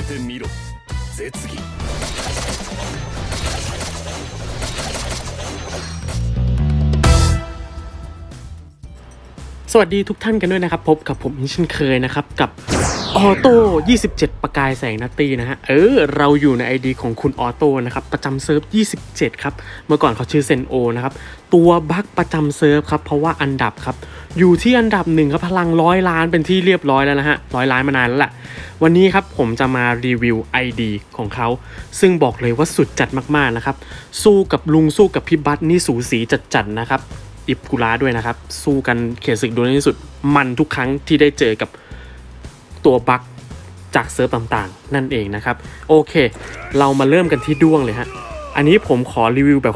えてみろ絶技 สวัสดีทุกท่านกันด้วยนะครับ พบกับผมอีกเช่นเคยนะครับ กับ ออโต้27 ประกายแสงนัตตีนะฮะ เออ เราอยู่ใน ID ของคุณออโต้นะครับ ประจำเซิร์ฟ 27 ครับ เมื่อก่อนเขาชื่อเซนโอนะครับ ตัวบั๊กประจำเซิร์ฟครับ เพราะว่าอันดับครับ อยู่ที่อันดับหนึ่งครับพลังร้อยล้านเป็นที่เรียบร้อยแล้วนะฮะร้อยล้านมานานแล้วแหละ วันนี้ครับผมจะมารีวิว ID ของเขา ซึ่งบอกเลยว่าสุดจัดมากๆนะครับ สู้กับลุงสู้กับพี่บัตนี่สูสีจัดๆนะครับอิบกุระด้วยนะครับ สู้กันเขตศึกดูในที่สุดมันทุกครั้งที่ได้เจอกับ ตัวบัคจากเซิร์ฟต่างๆ นั่นเองนะครับ โอเค เรามาเริ่มกันที่ด้วงเลยฮะ อันนี้ผมขอรีวิวแบบ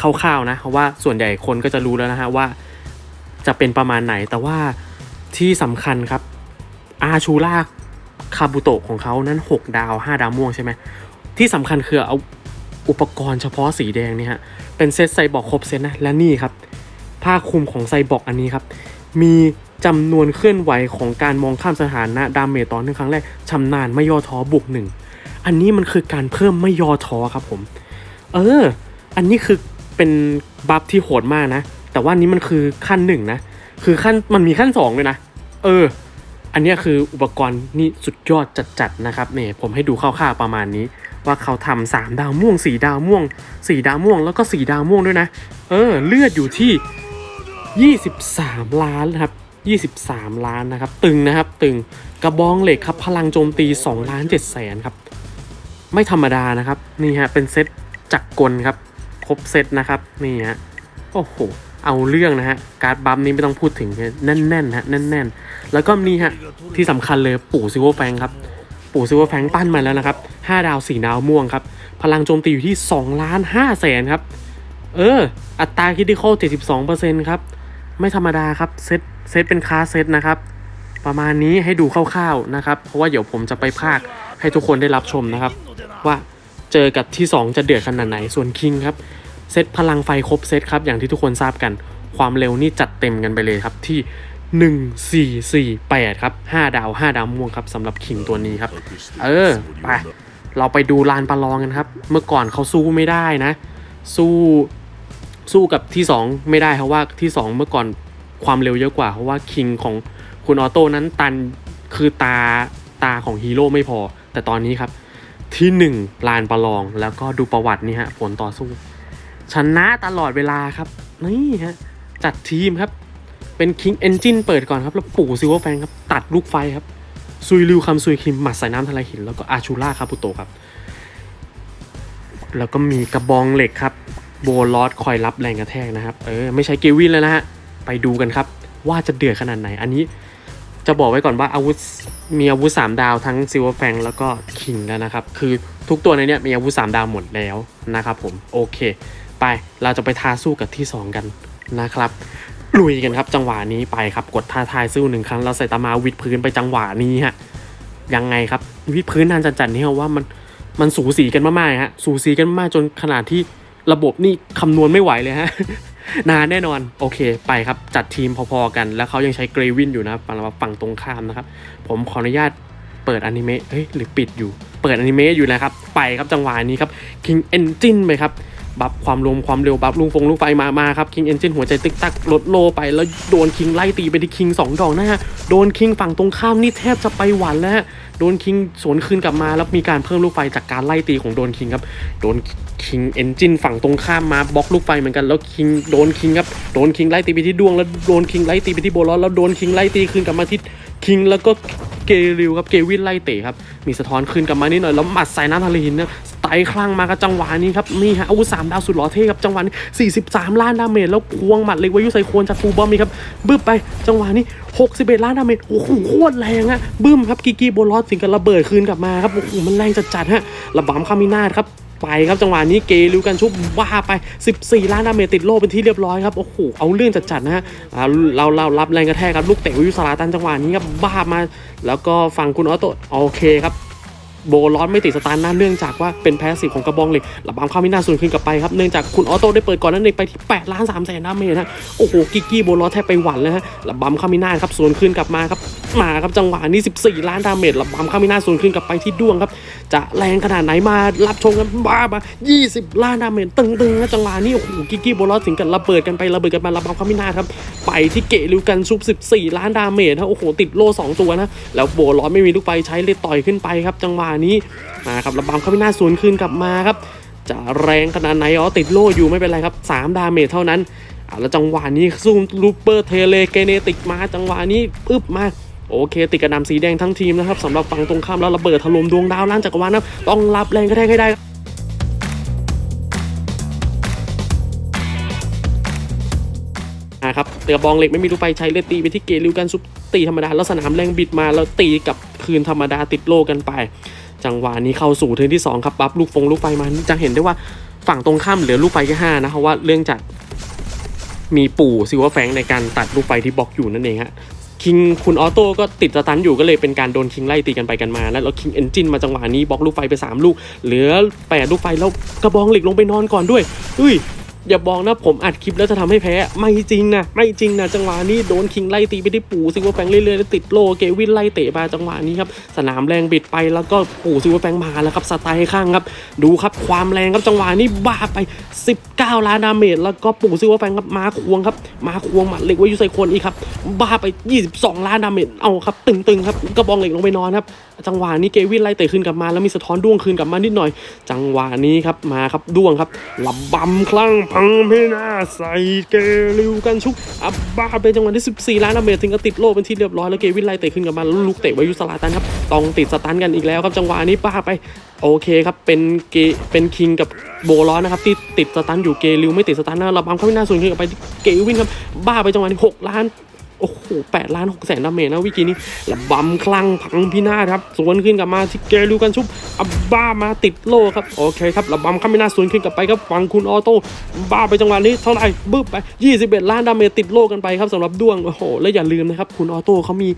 คร่าวๆนะ เพราะว่าส่วนใหญ่คนก็จะรู้แล้วนะฮะว่าจะเป็นประมาณไหน แต่ว่าที่สำคัญครับ อาชูล่าคาบุโตะของเขานั้น 6 ดาว 5 ดาวม่วงใช่ไหม ที่สำคัญคือเอาอุปกรณ์เฉพาะสีแดงเนี่ยฮะ เป็นเซตไซบอร์กครบเซตนะ และนี่ครับ ผ้าคลุมของไซบอร์กอันนี้ครับ มี จำนวนเคลื่อนไหวของการมองข้ามสถานะดาเมจตอนหนึ่งครั้งแรกชำนาญไม่ย่อท้อบวกหนึ่งอันนี้มันคือการเพิ่มไม่ย่อท้อครับผม เออ อันนี้คือเป็นบัฟที่โหดมากนะ แต่ว่านี้มันคือขั้นหนึ่งนะ คือขั้นมันมีขั้นสองเลยนะ เออ อันนี้คืออุปกรณ์นี่สุดยอดจัดๆนะครับเนี่ยผมให้ดูคร่าวๆประมาณนี้ ว่าเขาทำสามดาวม่วงสี่ดาวม่วงสี่ดาวม่วงแล้วก็สี่ดาวม่วงด้วยนะ เออ เลือดอยู่ที่ 23 ล้านครับ 23 ล้านนะครับ ตึงนะครับ ตึงกระบองเหล็กครับ พลังโจมตี2ล้าน7แสนครับ ไม่ธรรมดานะครับ นี่ฮะ เป็นเซตจักรกลครับ ครบเซตนะครับ นี่ฮะ โอ้โห เอาเรื่องนะฮะ การ์ดบัมนี้ไม่ต้องพูดถึงแน่นๆฮะ แน่น ๆ แล้วก็นี่ฮะ ที่สำคัญเลยปู่ซิลเวอร์แฟงครับ ปู่ซิลเวอร์แฟงปั้นมาแล้วนะครับ 5 ดาว 4 ดาวม่วงครับ พลังโจมตีอยู่ที่2ล้าน5แสนครับ เออ อัตราคิด i คอล72%ครับ ไม่ธรรมดาครับ เซต เซตเป็นคลาสเซตนะครับ ประมาณนี้ให้ดูคร่าวๆนะครับ เพราะว่าเดี๋ยวผมจะไปพากย์ให้ทุกคนได้รับชมนะครับ ว่าเจอกับที่ 2 จะเดือดขนาดไหนส่วนคิงครับเซตพลังไฟครบเซตครับอย่างที่ทุกคนทราบกันความเร็วนี่จัดเต็มกันไปเลยครับที่ 1448 ครับ 5 ดาว 5 ดาวม่วงครับสำหรับคิงตัวนี้ครับ เออ ไป เราไปดูลานประลองกันครับ เมื่อก่อนเขาสู้ไม่ได้นะ สู้สู้กับที่ 2 ไม่ได้เพราะว่าที่ 2 เมื่อก่อน ความเร็วเยอะกว่า เพราะว่าคิงของคุณออโต้นั้นตันคือตาตาของฮีโร่ไม่พอ แต่ตอนนี้ครับ ที่ 1 ลานประลองแล้วก็ดูประวัตินี่ฮะผลต่อสู้ ชนะตลอดเวลาครับ นี่ฮะ จัดทีมครับ เป็นคิงเอนจินเปิดก่อนครับ แล้วปู่ซิลเวอร์แฟงครับ ตัดลูกไฟครับ ซุยริวคำซุยคิมหมัดใส่น้ำทลายหิน แล้วก็อาชูล่าคาปุโตครับ แล้วก็มีกระบองเหล็กครับโบลอสคอยรับแรงกระแทกนะครับ เออ ไม่ใช้เกวินแล้วนะฮะ ไปดูกันครับ ว่าจะเดือดขนาดไหน อันนี้จะบอกไว้ก่อนว่าอาวุธมีอาวุธ3ดาวทั้งซิลเวอร์แฟงแล้วก็คิงแล้วนะครับ คือทุกตัวในนี้มีอาวุธ3ดาวหมดแล้วนะครับผมโอเค ไปเราจะไปท้าสู้กับที่ 2 กันนะครับลุยกันครับจังหวะนี้ไปครับกดท้าทายสู้หนึ่งครั้งเราใส่ตามาวิดพื้นไปจังหวะนี้ฮะยังไงครับวิดพื้นนานจัดๆนี่ว่ามันมันสูสีกันมากๆฮะสูสีกันมากจนขนาดที่ระบบนี่คำนวณไม่ไหวเลยฮะ นานแน่นอน โอเคไปครับจัดทีมพอๆกัน แล้วเขายังใช้เกรวินอยู่นะฝั่งฝั่งตรงข้ามนะครับ ผมขออนุญาตเปิดอนิเมะเฮ้ยหรือปิดอยู่ เปิดอนิเมะอยู่นะครับ ไปครับจังหวะนี้ครับ King Engine ไปครับบัฟความรวมความเร็วบัฟลุงฟงลูกไฟมามาครับ King Engine หัวใจตึกตักลดโลไปแล้วโดนคิงไล่ตีไปที่คิงสองดอกนะฮะโดนคิงฝั่งตรงข้ามนี่แทบจะไปหวันแล้วฮะ โดนคิงสวนคืนกลับมาแล้วมีการเพิ่มลูกไฟจากการไล่ตีของโดนคิงครับโดนคิงเอนจินฝั่งตรงข้ามมาบล็อกลูกไฟเหมือนกันแล้วคิงโดนคิงครับโดนคิงไล่ตีไปที่ดวงแล้วโดนคิงไล่ตีไปที่โบลอสแล้วโดนคิงไล่ตีคืนกลับมาที่คิงแล้วก็เกริวครับเกวินไล่เตะครับมีสะท้อนคืนกลับมานิดหน่อยแล้วหมัดใส่น้ำทะเลหินนะ สไตคลั่งมากับจังหวะนี้ครับนี่ฮะอาวุธสามดาวสุดหล่อเท่ครับจังหวะนี้43 ล้านดาเมจแล้วควงหมัดเล็กวายุไซโคนจากฟูลบอมนี่ครับบึ้มไปจังหวะนี้ 61 ล้านดาเมจโอ้โหโคตรแรงอะบึ้มครับกิกกี้โบลอสถึงกับระเบิดคืนกลับมาครับโอ้โหมันแรงจัดๆฮะระบำคามินาครับไปครับจังหวะนี้เกลิวกันชุบว่าไป 14 ล้านดาเมจติดโลเป็นที่เรียบร้อยครับโอ้โหเอาเรื่องจัดๆนะฮะเราเรารับแรงกระแทกครับลูกเตะวิวสลาตันจังหวะนี้ครับบ้ามา แล้วก็ฝั่งคุณออโต้โอเคครับ โบลอสไม่ติดสตาร์ทนะเนื่องจากว่าเป็นแพสซีฟของกระบองเหล็กระบำเข้าไมินาส่วนขึ้นกลับไปครับเนื่องจากคุณออโต้ได้เปิดก่อนนั้นเองไปที่8ล้าน3แสนดาเมจนะโอ้โหกิกกี้โบลอสแทบไปหวั่นเลยฮะระบำเข้าไมินาครับส่วนขึ้นกลับมาครับมาครับจังหวะนี้ 14 ล้านดาเมจระบำเข้าไมินาส่วนขึ้นกลับไปที่ด้วงครับจะแรงขนาดไหนมารับชมกันบ้ามา20 ล้านดาเมจตึงๆนะจังหวะนี้โอ้โหกิกกี้โบลอสถึงกับระเบิดกันไประเบิดกันมาระบำเข้ามินาครับไปที่เกลิวกันซุป14 ล้านดาเมจนะโอ้โหติดโล่สองตัวนะแล้วโบลอสไม่มีลูกไฟใช้เลยต่อยขึ้นไปครับจังหวะนี้มาครับระบำเข้ามินาสวนคืนกลับมาครับ จะแรงขนาดไหนอ๋อติดโล่อยู่ไม่เป็นไรครับ 3 ดาเมจเท่านั้นอ่าแล้วจังหวะนี้ซูมลูเปอร์เทเลเกเนติกมาจังหวะนี้ปึ๊บมาโอเค ติดกระดำสีแดงทั้งทีมนะครับสำหรับฝั่งตรงข้ามแล้วระเบิดถล่มดวงดาวล้านจักรวาลนะครับต้องรับแรงกระแทกให้ได้ครับนะครับเตือบองเหล็กไม่มีลูไฟใช้เลยตีไปที่เกลิวกันซุปตีธรรมดา แล้วสนามแรงบิดมาแล้วตีกับคืนธรรมดาติดโลกันไป จังหวะนี้เข้าสู่เทิร์นที่ 2 ครับปั๊บลูกฟงลูกไฟมาจะเห็นได้ว่าฝั่งตรงข้ามเหลือลูกไฟแค่ห้านะเพราะว่าเรื่องจากมีปู่ซิลเวอร์แฟงในการตัดลูกไฟที่บล็อกอยู่นั่นเองฮะคิงคุณออโต้ก็ติดสตันอยู่ก็เลยเป็นการโดนคิงไล่ตีกันไปกันมานะแล้วคิงเอนจินมาจังหวะนี้บล็อกลูกไฟไป 3 ลูก เหลือ 8 ลูกไฟแล้วกระบองเหล็กลงไปนอนก่อนด้วยเฮ้ย อย่าบอกนะผมอัดคลิปแล้วจะทำให้แพ้ ไม่จริงนะไม่จริงนะจังหวะนี้โดนคิงไล่ตีไปที่ปู่ซิลเวอร์แฟงเรื่อยๆแล้วติดโลเกวินไล่เตะมาจังหวะนี้ครับสนามแรงบิดไปแล้วก็ปู่ซิลเวอร์แฟงมาแล้วครับสไตล์ข้างครับ ดูครับความแรงครับจังหวะนี้บ้าไป 19 ล้านดาเมจแล้วก็ปู่ซิลเวอร์แฟงครับมาควงครับมาควงหมัดเหล็กไว้ยูไซคนอีกครับบ้าไป 22 ล้านดาเมจเอาครับตึงๆครับกระบองเหล็กลงไปนอนครับจังหวะนี้เกวินไล่เตะขึ้นกลับมาแล้วมีสะท้อนด้วงคืนกลับมานิดหน่อย จังหวะนี้ครับมาครับด้วงครับลำบำคลั่งพังพินาศใส่เกลิวกันชุกอับบ้าเป็นจังหวะที่ 14 ล้านอเมจถึงกับติดโลเป็นที่เรียบร้อยแล้วเกวินไล่เตะขึ้นกับมาแล้วลูกเตะไวยุสลาตันครับต้องติดสตันกันอีกแล้วครับจังหวะนี้บ้าไปโอเคครับเป็นเกเป็นคิงกับโบลอนนะครับที่ติดสตันอยู่เกลิวไม่ติดสตันนะลำบำเข้าไปหน้าส่วนขึ้นกับไปเกวินครับบ้าไปจังหวะนี้6ล้าน โอ้โหแปดล้านหกแสนดาเมจนะวิกีนี้ระบำคลั่งพังพินาศครับ สวนขึ้นกลับมาที่เกลูกันชุบอับบ้ามาติดโลครับ โอเคครับระบำข้ามพินาศสวนขึ้นกลับไปครับฟังคุณออโต้บ้าไปจังหวะนี้เท่าไหร่บึ้บไป 21 ล้านดาเมจติดโลกันไปครับสำหรับด้วง โอ้โห แล้วอย่าลืมนะครับ คุณออโต้เขามี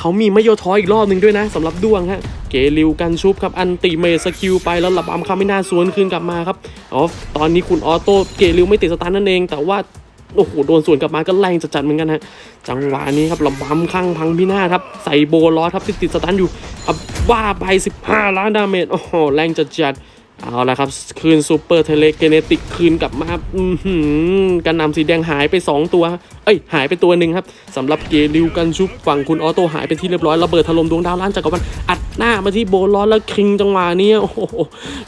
เขามีไม่โยทอยอีกรอบหนึ่งด้วยนะสำหรับด้วงฮะเกลิวกันชุบครับอันติเมสกิลไปแล้วระบำคาไม่น่าสวนคืนกลับมาครับอ๋อตอนนี้คุณออโต้เกลิวไม่ติดสตาร์นั่นเอง แต่ว่า โอ้โหโดนส่วนกลับมาก็แรงจัดๆเหมือนกันฮะจังหวะนี้ครับลำบำข้างพังพินาศครับใส่โบล้อครับที่ติดสตันอยู่อับว่าไป 15 ล้านดาเมจโอ้โหแรงจัดๆ เอาละครับ คืนซูเปอร์เทเลเกเนติกคืนกลับมาครับอืกันนำสีแดงหายไป 2 ตัว เอ้ย หายไปตัวหนึ่งครับสำหรับเกลิวกันชุบฝั่งคุณออโต้หายไปที่เรียบร้อยระเบิดถล่มดวงดาวล้านจักรวาลอัดหน้ามาที่โบลอนแล้วคิงจังหวะนี้โอ้โห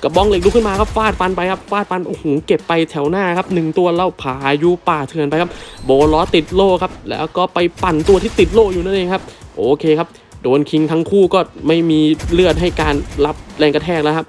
กระบองเหล็กลุกขึ้นมาครับฟาดฟันไปครับฟาดฟันโอ้โหเก็บไปแถวหน้าครับหนึ่งตัวแล้วพายุป่าเถื่อนไปครับ โบลอติดโล่ครับ แล้วก็ไปปั่นตัวที่ติดโล่อยู่นั่นเองครับโอเคครับโดนคิงทั้งคู่ก็ไม่มีเลือดให้การรับแรงกระแทกแล้วครับ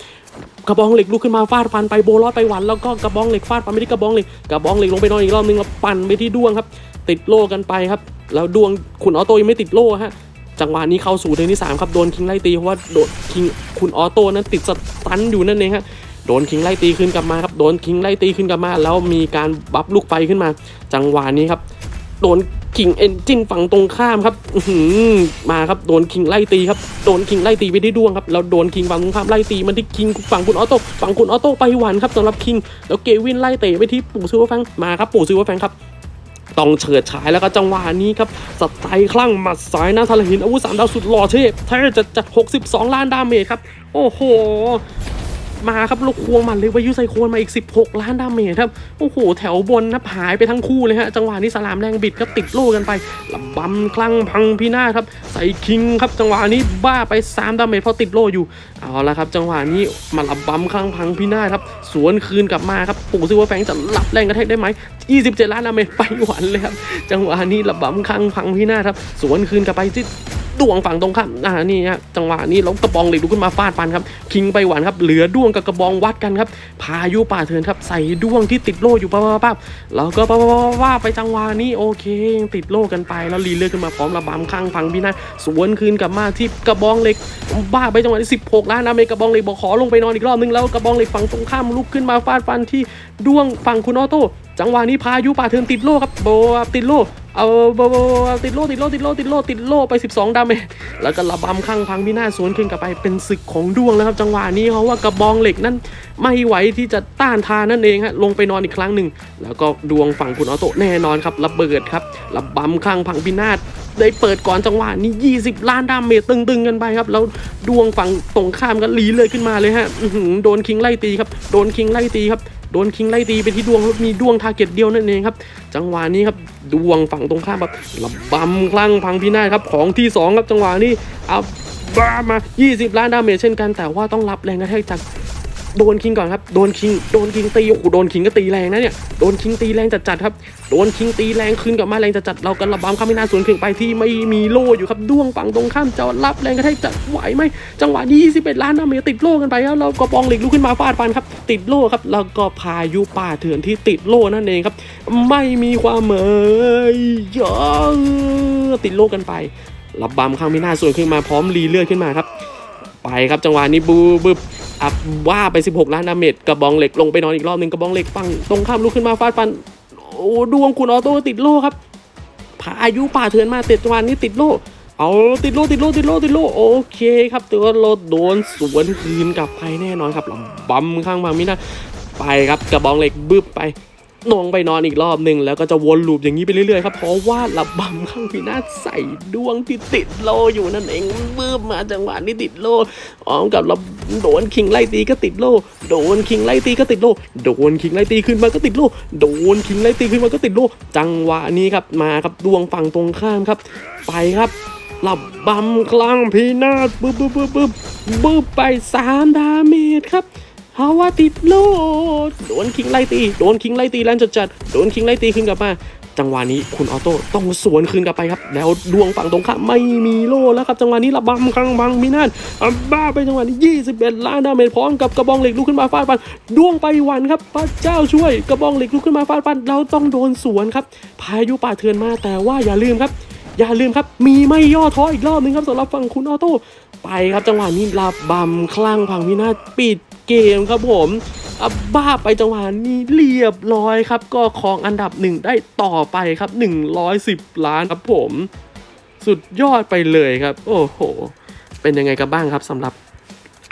กระบองเหล็กลุกขึ้นมาฟาดฟันไปโบลอดไปหวันแล้วก็กระบองเหล็กฟาดฟันไปที่กระบองเหล็กกระบองเหล็กลงไปนอนอีกรอบนึงแล้วปั่นไปที่ด้วงครับ ติดโล่กันไปครับ แล้วดวงคุณออโต้ยังไม่ติดโล่ฮะจังหวะนี้เข้าสู่เทิร์นที่3ครับโดนคิงไล่ตีเพราะว่าโดนคิงคุณออโต้นั้นติดสตันอยู่นั่นเองฮะโดนคิงไล่ตีขึ้นกลับมาครับโดนคิงไล่ตีขึ้นกลับมา แล้วมีการบัฟลูกไฟขึ้นมา จังหวะนี้ครับ โดน คิงเอนจินฝั่งตรงข้ามครับมาครับโดนคิงไล่ตีครับโดนคิงไล่ตีไปที่ดวงครับแล้วโดนคิงฝั่งตรงข้ามไล่ตีมันที่คิงฝั่งคุณออโต้ฝั่งคุณออโต้ไปหวันครับสำหรับคิงแล้วเกวินไล่เตะไปที่ปู่ซิลเวอร์แฟงมาครับปู่ซิลเวอร์แฟงครับต้องเฉิดฉายแล้วก็จังหวะนี้ครับสไตล์คลั่งหมัดสายหน้าทะเลหินอาวุธสามดาวสุดหล่อเทพเทพจะจัด 62 ล้านดาเมจครับ โอ้โห มาครับลูกควงหมันเลยว่ายุไซโคนมาอีก 16 ล้านดาเมจครับ โอ้โห แถวบนนะหายไปทั้งคู่เลยฮะ จังหวะนี้สลามแรงบิดครับติดโล่กันไปลำบำคลั่งพังพินาศครับ ใส่คิงครับ จังหวะนี้บ้าไป 3 ดาเมจเพราะติดโล่อยู่ เอาละครับ จังหวะนี้มาลำบำคลั่งพังพินาศครับ สวนคืนกลับมาครับ ปู่ซิว่าแฟงจะรับแรงกระแทกได้ไหม 27 ล้านดาเมจไปหวันเลยครับ จังหวะนี้ระบำคลั่งพังพินาศครับ สวนคืนกลับไปที่ ดวงฝั่งตรงข้ามอ่านี่ฮะจังหวะนี้แล้วกระบองเหล็กลุกขึ้นมาฟาดฟันครับ คิงไปหวานครับ เหลือดวงกับกระบองวัดกันครับ พายุป่าเถื่อนครับ ใส่ดวงที่ติดโล่อยู่ป้าป้าป้าแล้วก็ป้าป้าว่าไปจังหวะนี้โอเคยังติดโล่กันไปแล้วรีเลือกขึ้นมาพร้อมระบำข้างฟังพี่นาสวนคืนกลับมาที่กระบองเหล็กบ้าไปจังหวะที่16ล้านนะเมกระบองเหล็กบอกขอลงไปนอนอีกรอบนึงแล้วกระบองเหล็กฝั่งตรงข้ามลุกขึ้นมาฟาดฟันที่ดวงฝั่งคุณออโต้จังหวะนี้พายุป่าเทือนติดโล่ครับโบติดโล่ เอาเอาเอาติดโล่ติดโล่ติดโล่ติดโล่ติดโล่ไป 12ดาเมจแล้วก็ระบำข้างพังพินาศสวนขึ้นกลับไปเป็นศึกของดวงแล้วครับจังหวะนี้เขาว่ากระบองเหล็กนั้นไม่ไหวที่จะต้านทานนั่นเองฮะลงไปนอนอีกครั้งหนึ่งแล้วก็ดวงฝั่งคุณออโต้แน่นอนครับระเบิดครับระบำข้างพังพินาศได้เปิดก่อนจังหวะนี้ 20 ล้านดาเมจตึงๆกันไปครับ แล้วดวงฝั่งตรงข้ามก็หลีเลยขึ้นมาเลยฮะโดนคิงไล่ตีครับ โดนคิงไล่ตีครับ โดนคิงไล่ตีไปที่ดวงมีดวงทาเก็ตเดียวนั่นเองครับ จังหวะนี้ครับดวงฝั่งตรงข้ามแบบระบำคลั่งพังพินาศครับของที่สองครับจังหวะนี้เอาบ้ามา 20 ล้านดาเมจเช่นกันแต่ว่าต้องรับแรงกระแทกจาก โดนคิงก่อนครับโดนคิงโดนคิงตีโอ้โหโดนคิงก็ตีแรงนะเนี่ยโดนคิงตีแรงจัดๆครับโดนคิงตีแรงขึ้นกับมาแรงจัดๆเรากันระบำข้ามพินาสวนขึ้นไปที่ไม่มีโล่อยู่ครับด้วงฝั่งตรงข้ามจะรับแรงกระแทกจากไหวไหมจังหวะนี้21ล้านดาเมจติดโล่กันไปครับเราก็ปองเหล็กลุกขึ้นมาฟาดฟันครับติดโล่ครับแล้วก็พายุป่าเถื่อนที่ติดโล่นั่นเองครับ ไม่มีความเหมยเยอะติดโลกกันไประบำข้างไม่น่าสวนขึ้นมาพร้อมรีเลือดขึ้นมาครับ ไปครับจังหวะนี้บูบึบ อัพว่าไป 16 ล้านดาเมจกระบองเหล็กลงไปนอนอีกรอบหนึ่งกระบองเหล็กฟังตรงข้ามลุกขึ้นมาฟาดฟัน โอ้ดวงคุณออโต้ติดโลครับพาอายุป่าเถื่อนมาติดจังหวะนี้ติดโลเอาติดโลติดโลติดโลติดโลโอเคครับตัวโลโดนสวนคืนกลับไปแน่นอนครับระบำข้างมามินะไปครับกระบองเหล็กบึ้บไป ลงไปนอนอีกรอบหนึ่งแล้วก็จะวนลูปอย่างนี้ไปเรื่อยๆครับเพราะว่าระบำข้างพีนาศใส่ดวงที่ติดโลอยู่นั่นเองบึ้บมาจังหวะนี้ติดโลพร้อมกับเระโดนคิงไล่ตีก็ติดโลโดนคิงไล่ตีก็ติดโลโดนคิงไล่ตีขึ้นมาก็ติดโลโดนคิงไล่ตีขึ้นมาก็ติดโลจังหวะนี้ครับมาครับดวงฝั่งตรงข้ามครับ ไปครับระบำคลั่งพีนาศบึ้บบึ้บบึ้บบึ้บบึ้บไปสามดาเมจครับ เพราะว่าติดโลดโดนคิงไล่ตี โดนคิงไล่ตีแรงจัดๆโดนคิงไล่ตีขึ้นกลับมา จังหวะนี้คุณออโต้ต้องสวนคืนกลับไปครับ แล้วดวงฝั่งตรงข้ามไม่มีโล่แล้วครับ จังหวะนี้ระบำครั้งบังมีนั่นอะบ้าไปจังหวะนี้ 21 ล้านดาเมจพร้อมกับกระบองเหล็กลุกขึ้นมาฟาดฟันดวงไปหวันครับพระเจ้าช่วยกระบองเหล็กลุกขึ้นมาฟาดฟันเราต้องโดนสวนครับ พายุป่าเถื่อนมาแต่ว่าอย่าลืมครับอย่าลืมครับ มีไม่ย่อท้ออีกรอบนึงครับสำหรับฝั่งคุณออโต้ไปครับจังหวะนี้ลาบำคลั่งพังพินาศปิด เกมครับผมอะบ้าไปจังหวะนี้เรียบร้อยครับ ก็ครองอันดับหนึ่งได้ต่อไปครับ 110 ล้านครับผม สุดยอดไปเลยครับ โอ้โห เป็นยังไงกันบ้างครับสำหรับ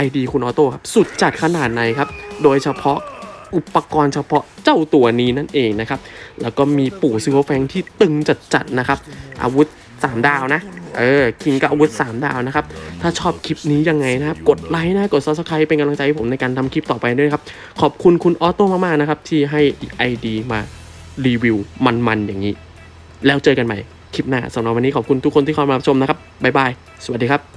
ID คุณออโต้ครับ สุดจัดขนาดไหนครับ โดยเฉพาะอุปกรณ์เฉพาะเจ้าตัวนี้นั่นเองนะครับ แล้วก็มีปู่ซิลเวอแฟงที่ตึงจัดๆนะครับ อาวุธ 3 ดาวนะ เออคิงกับอาวุธ3ดาวนะครับ ถ้าชอบคลิปนี้ยังไงนะครับ กดไลค์นะกดซับสไครป์เป็นกำลังใจให้ผมในการทำคลิปต่อไปด้วยครับ ขอบคุณคุณออโต้มากๆนะครับ ที่ให้อีดีมารีวิวมันๆอย่างนี้ แล้วเจอกันใหม่คลิปหน้าสำหรับวันนี้ขอบคุณทุกคนที่เข้ามาชมนะครับบ๊ายบายสวัสดีครับ